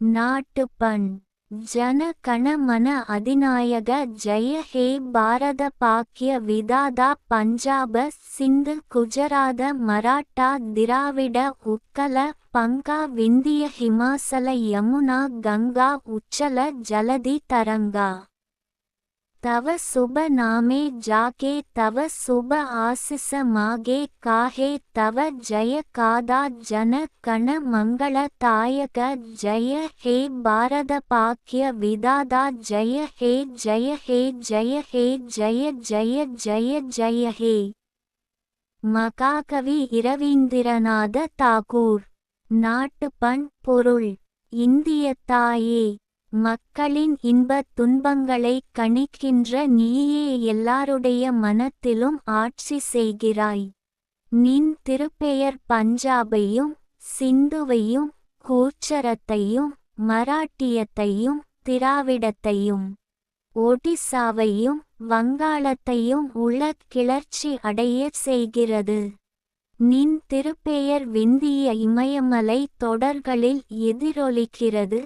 நாட்டுப்பண். ஜன கண மன அதிநாயக ஜய ஹே பாரத பாக்கிய விதாதா பஞ்சாப சிந்து குஜராத மராட்டா திராவிட உக்கல பங்கா விந்திய ஹிமாசல யமுனா கங்கா உச்சல ஜலதி தரங்கா. तव शुभ नामे जाके तव शुभ आशिष मागे काहे तव जय कादा जन कण मंगलदायक जय हे भारत पाक्य विदादा जय हे जय हे जय हे जय जय जय जय हे மகாகவி இரவீந்திரநாத தாகூர் நாட்டுப்பண் பொருள் இந்திய தாயே மக்களின் இன்பத் துன்பங்களை கணிக்கின்ற நீயே எல்லாருடைய மனத்திலும் ஆட்சி செய்கிறாய். நின் திருப்பெயர் பஞ்சாபையும் சிந்துவையும் கூச்சரத்தையும் மராட்டியத்தையும் திராவிடத்தையும் ஒடிசாவையும் வங்காளத்தையும் உள்ள கிளர்ச்சி அடைய செய்கிறது. நின் திருப்பெயர் விந்திய இமயமலை தொடர்களில் எதிரொலிக்கிறது.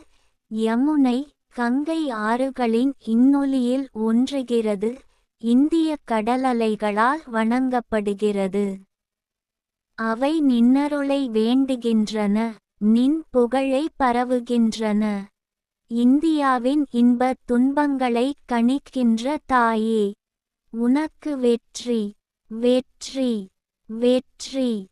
யமுனை கங்கை ஆறுகளின் இன்னொலியில் ஒன்றுகிறது இந்திய கடலலைகளால் வணங்கப்படுகிறது. அவை நின்னருளை வேண்டுகின்றன நின் புகழை பரவுகின்றன. இந்தியாவின் இன்பத் துன்பங்களை கணிக்கின்ற தாயே உனக்கு வெற்றி வெற்றி வெற்றி.